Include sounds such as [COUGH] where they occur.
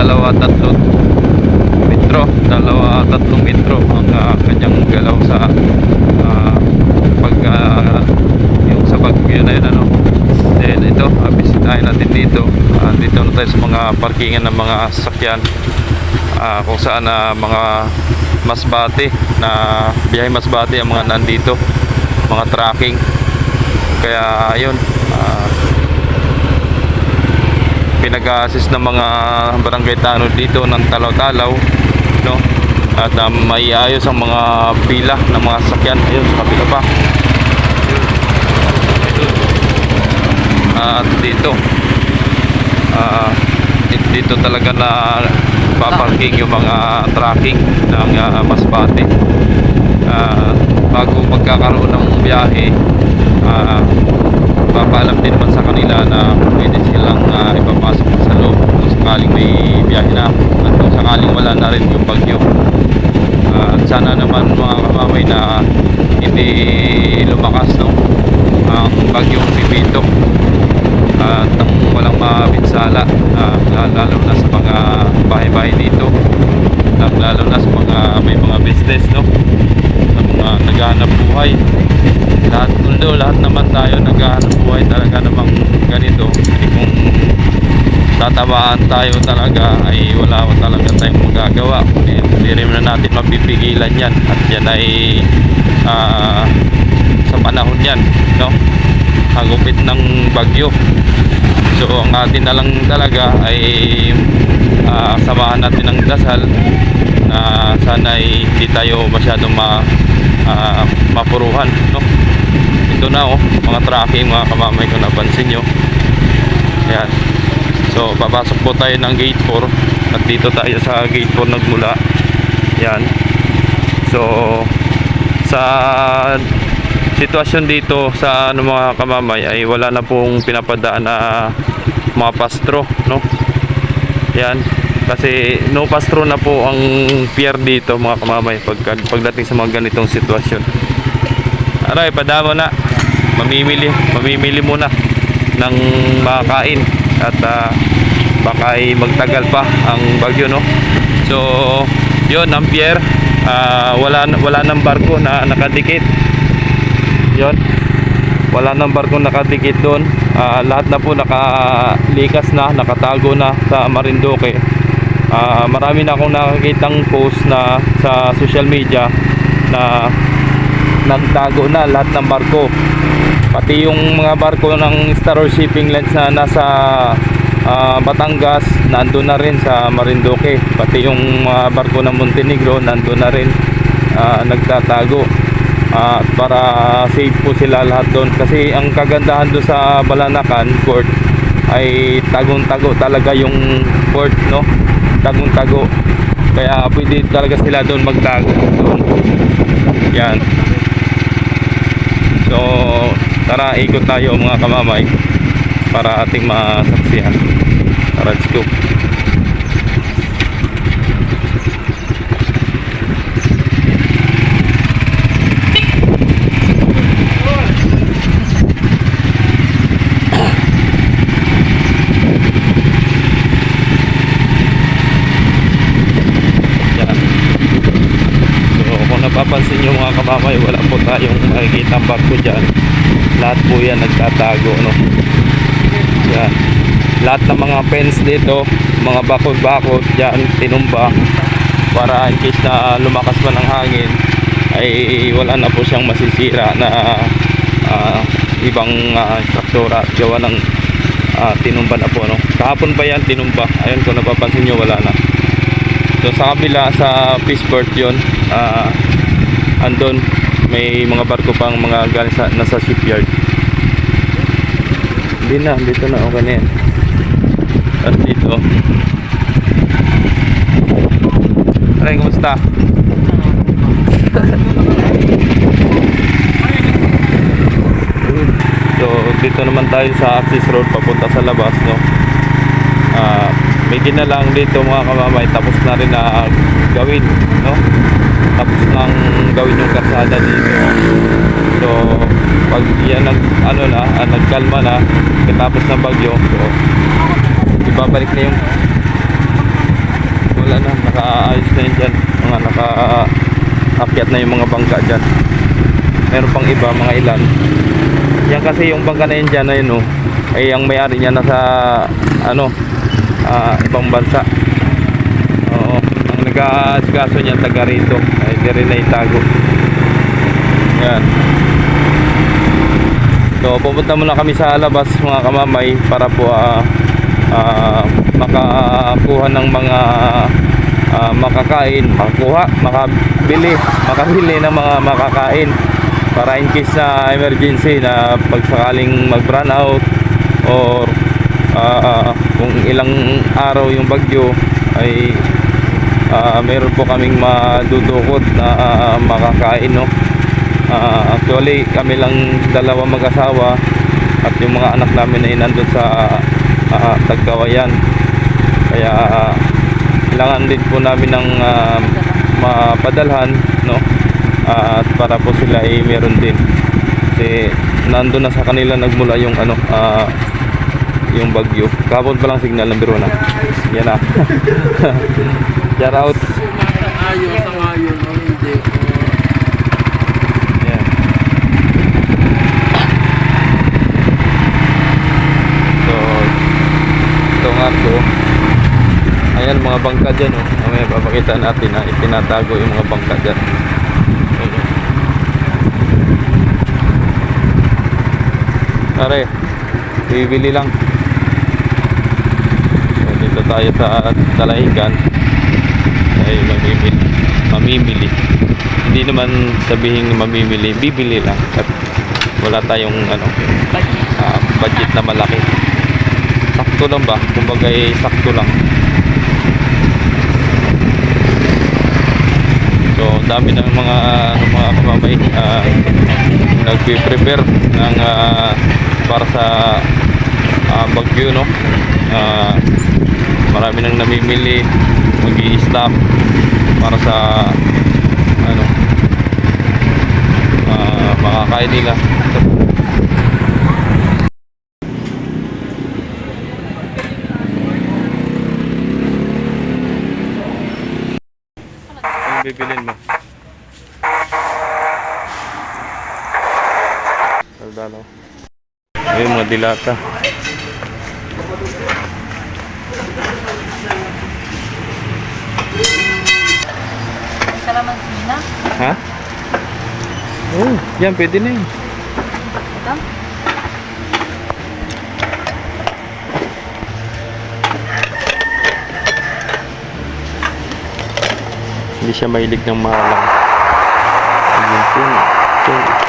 dalawa tatlo metro dalawa tatlong metro ang uh, kanyang galaw sa uh, pag uh, yung sa bagyo na yun ano. Then ito uh, bisitahin natin dito. Uh, dito na tayo sa mga parkingan ng mga sasakyan. Uh, kung saan na mga masbate na biyahe masbate ang mga nandito. Mga tracking. Kaya ayun uh, pinag-assist ng mga barangay tanod dito ng talaw-talaw no? At um, may ayos ang mga pila ng mga sasakyan ayun sa kabila pa. At dito di- dito talaga na paparking yung mga tracking ng uh, masbate. Ah, bago magkakaroon ng biyahe ah, papaalam din naman sa kanila na pwede silang ah, ipapasok sa loob. Kung sakaling may biyahe na at kung sakaling wala na rin yung bagyo. Ah, at sana naman mga kamamay na hindi lumakas no ang bagyong pipito. At nang walang mabinsala ah, lalo na sa mga bahay-bahay dito. At lalo na sa mga may mga business no sa mga naghahanap buhay lahat mundo lahat naman tayo naghahanap buhay talaga namang ganito. Eh kung tatamaan tayo talaga ay wala ko talaga tayong magagawa. Eh, hindi rin na natin mapipigilan yan. At yan ay ah, sa panahon yan no? Hagupit ng bagyo. So ang atin na lang talaga ay ah, samahan natin ng dasal na sana ay hindi tayo masyadong ma, ah, mapuruhan no ito na oh. Mga tracking mga kamamay kung napansin nyo. Yan so papasok po tayo ng gate 4 at dito tayo sa gate 4 nagmula. Yan so sa sitwasyon dito sa ano mga kamamay ay wala na pong pinapadaan na mga pastro no? Yan kasi no pastro na po ang pier dito mga kamamay pag, pagdating sa mga ganitong sitwasyon aray padamo na. Mamimili mamimili muna ng makakain at ah, baka ay magtagal pa ang bagyo no? So yun ang pier ah, wala wala nang barko na nakadikit. Yon wala nang barko nakadikit doon. Ah, lahat na po nakalikas na nakatago na sa Marinduque. Ah, marami na akong nakakitang post na sa social media na nagtago na lahat ng barko. Pati yung mga barko ng Star Shipping Lines na nasa ah, Batangas nandun na rin sa Marinduque. Pati yung mga barko ng Montenegro nandun na rin ah, nagtatago. At para safe po sila lahat doon. Kasi ang kagandahan doon sa Balanacan port ay tagong-tago talaga yung port no? Tagong-tago. Kaya pwede talaga sila doon magtago doon. Yan so tara ikot tayo mga kamamay para ating masaksihan. Tara let's go Yan. So kung napapansin nyo mga kamamay, wala po tayong makikita ang barko dyan. Lahat po yan nagtatago. No? Yan. Lahat ng mga fence dito, mga bakod-bakod dyan, tinumba para in case na lumakas man ang hangin ay wala na po siyang masisira na ah, ibang uh, struktura at gawa ng ah, tinumba na po no? kahapon pa yan tinumba ayun kung napapansin nyo wala na So sa kabila sa Fishport yun, ah andon may mga barko pang mga galing sa nasa shipyard. Hindi na, dito na okay na yan. Tapos dito. Aray, kumusta? Ayun. dito naman tayo sa access road papunta sa labas, no? Ah, may ginalang dito mga kamamay, tapos na rin na gawin, no? Nang gawin yung karsada dito. So, pag yan nag, ano na, ah, nagkalma na, katapos ng bagyo, so, ibabalik na yung wala na, nakaayos na yun dyan. Mga naka-akyat na yung mga bangka dyan. Meron pang iba, mga ilan. Yan kasi yung bangka na yun dyan, ayun oh, ay ang may-ari niya nasa, ano, ah, ibang bansa. Oo, ang nag-aasikaso niya taga rito, di rin na itago. Yan. So, pupunta muna kami sa labas mga kamamay para po ah, ah, makakuha ng mga ah, makakain, makakuha, makabili, makabili ng mga makakain para in case na emergency na pag sakaling mag run out or ah, kung ilang araw yung bagyo ay ah, meron po kaming madudukot na ah, makakain no? Ah, actually kami lang dalawa mag-asawa at yung mga anak namin ay nandun sa uh, Tagkawayan. Kaya ah, kailangan din po namin ng ah, mapadalhan no? Ah, at para po sila ay meron din. Kasi nandun na sa kanila nagmula yung ano ah, yung bagyo. Kahapon pa lang signal ng biro na yan na [LAUGHS] shout out Ayon sa ngayon, o hindi. Ayan. So, ito nga. Ayan mga bangka dyan oh. Mamaya papakita natin na itinatago yung mga bangka dyan. Pare, bibili lang. So, dito tayo sa Talahigan. Ay mamimili. Mamimili hindi naman sabihin mamimili, bibili lang at wala tayong ano, ah, budget na malaki. Sakto lang ba? Kumbaga eh, sakto lang. So, dami ng mga ano, mga kamamay ah, nagpe-prepare ng ah, para sa ah, bagyo no. Ah, marami nang namimili, mag-i-stock para sa ano ah, makakain nila Ano bibilin mo? Saldalo. Ayun mga dilata. Kalamansi na. Ha? Oh, yan pwede na yun. Ito. Hindi siya mahilig ng mahalang. Ayun po. Ito.